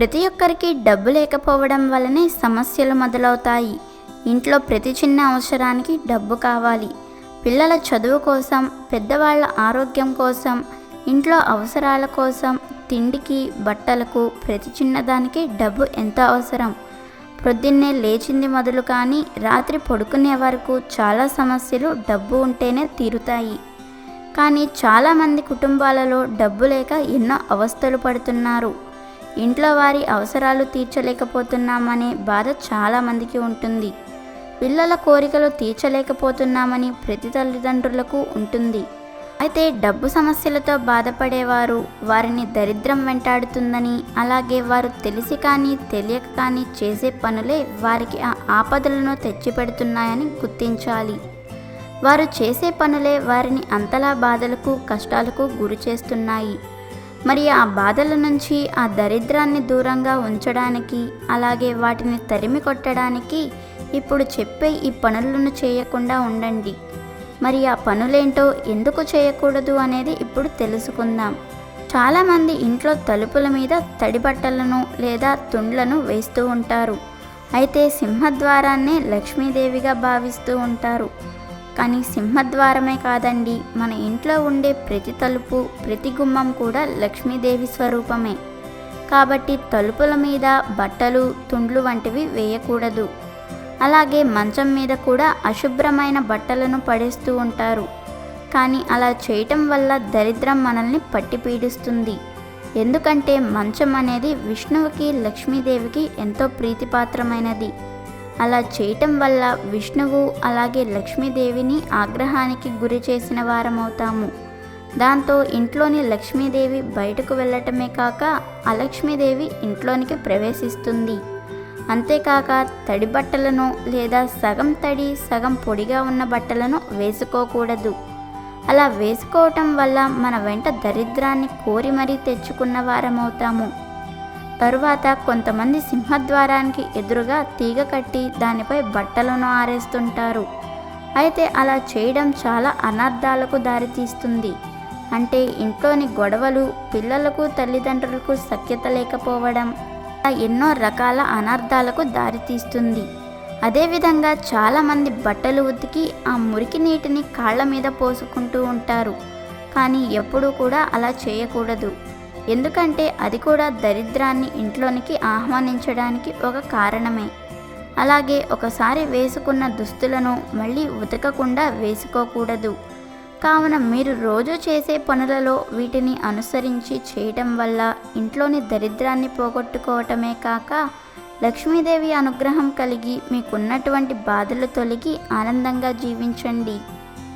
ప్రతి ఒక్కరికి డబ్బు లేకపోవడం వల్లనే సమస్యలు మొదలవుతాయి. ఇంట్లో ప్రతి చిన్న అవసరానికి డబ్బు కావాలి. పిల్లల చదువు కోసం పెద్దవాళ్ళ ఆరోగ్యం కోసం ఇంట్లో అవసరాల కోసం తిండికి బట్టలకు ప్రతి చిన్నదానికి డబ్బు ఎంత అవసరం? ప్రొద్దున్నే లేచింది మొదలు కానీ రాత్రి పడుకునే వరకు చాలా సమస్యలు డబ్బు ఉంటేనే తీరుతాయి. కానీ చాలామంది కుటుంబాలలో డబ్బు లేక ఎన్నో అవస్థలు పడుతున్నారు. ఇంట్లో వారి అవసరాలు తీర్చలేకపోతున్నామనే బాధ చాలామందికి ఉంటుంది. పిల్లల కోరికలు తీర్చలేకపోతున్నామని ప్రతి తల్లిదండ్రులకు ఉంటుంది. అయితే డబ్బు సమస్యలతో బాధపడేవారు వారిని దరిద్రం వెంటాడుతుందని అలాగే వారు తెలిసి కానీ తెలియక కానీ చేసే పనులే వారికి ఆ ఆపదలను తెచ్చిపెడుతున్నాయని గుర్తించాలి. వారు చేసే పనులే వారిని అంతలా బాధలకు కష్టాలకు గురి చేస్తున్నాయి మరి ఆ బాధల నుంచి ఆ దరిద్రాన్ని దూరంగా ఉంచడానికి అలాగే వాటిని తరిమి కొట్టడానికి ఇప్పుడు చెప్పే ఈ పనులను చేయకుండా ఉండండి. మరి ఆ పనులేంటో ఎందుకు చేయకూడదు అనేది ఇప్పుడు తెలుసుకుందాం. చాలామంది ఇంట్లో తలుపుల మీద తడి బట్టలను లేదా తుండ్లను వేస్తూ ఉంటారు. అయితే సింహద్వారాన్నే లక్ష్మీదేవిగా భావిస్తూ ఉంటారు. కానీ సింహద్వారమే కాదండి. మన ఇంట్లో ఉండే ప్రతి తలుపు ప్రతి గుమ్మం కూడా లక్ష్మీదేవి స్వరూపమే. కాబట్టి తలుపుల మీద బట్టలు తుండ్లు వంటివి వేయకూడదు. అలాగే మంచం మీద కూడా అశుభ్రమైన బట్టలను పడేస్తూ ఉంటారు. కానీ అలా చేయటం వల్ల దరిద్రం మనల్ని పట్టి పీడిస్తుంది ఎందుకంటే మంచం అనేది విష్ణువుకి లక్ష్మీదేవికి ఎంతో ప్రీతిపాత్రమైనది. అలా చేయటం వల్ల విష్ణువు అలాగే లక్ష్మీదేవిని ఆగ్రహానికి గురి చేసిన వారమవుతాము. దాంతో ఇంట్లోని లక్ష్మీదేవి బయటకు వెళ్ళటమే కాక అలక్ష్మీదేవి ఇంట్లోనికి ప్రవేశిస్తుంది. అంతేకాక తడి బట్టలను లేదా సగం తడి సగం పొడిగా ఉన్న బట్టలను వేసుకోకూడదు. అలా వేసుకోవటం వల్ల మన వెంట దరిద్రాన్ని కోరి మరీ తెచ్చుకున్న వారమవుతాము. తరువాత కొంతమంది సింహద్వారానికి ఎదురుగా తీగ కట్టి దానిపై బట్టలను ఆరేస్తుంటారు. అయితే అలా చేయడం చాలా అనర్థాలకు దారితీస్తుంది. అంటే ఇంట్లోని గొడవలు పిల్లలకు తల్లిదండ్రులకు సఖ్యత లేకపోవడం ఇలా ఎన్నో రకాల అనర్థాలకు దారితీస్తుంది. అదేవిధంగా చాలామంది బట్టలు ఉతికి ఆ మురికి నీటిని కాళ్ళ మీద పోసుకుంటూ ఉంటారు. కానీ ఎప్పుడూ కూడా అలా చేయకూడదు. ఎందుకంటే అది కూడా దరిద్రాన్ని ఇంట్లోనికి ఆహ్వానించడానికి ఒక కారణమే. అలాగే ఒకసారి వేసుకున్న దుస్తులను మళ్ళీ ఉతకకుండా వేసుకోకూడదు. కావున మీరు రోజు చేసే పనులలో వీటిని అనుసరించి చేయటం వల్ల ఇంట్లోని దరిద్రాన్ని పోగొట్టుకోవటమే కాక లక్ష్మీదేవి అనుగ్రహం కలిగి మీకున్నటువంటి బాధలు తొలగి ఆనందంగా జీవించండి.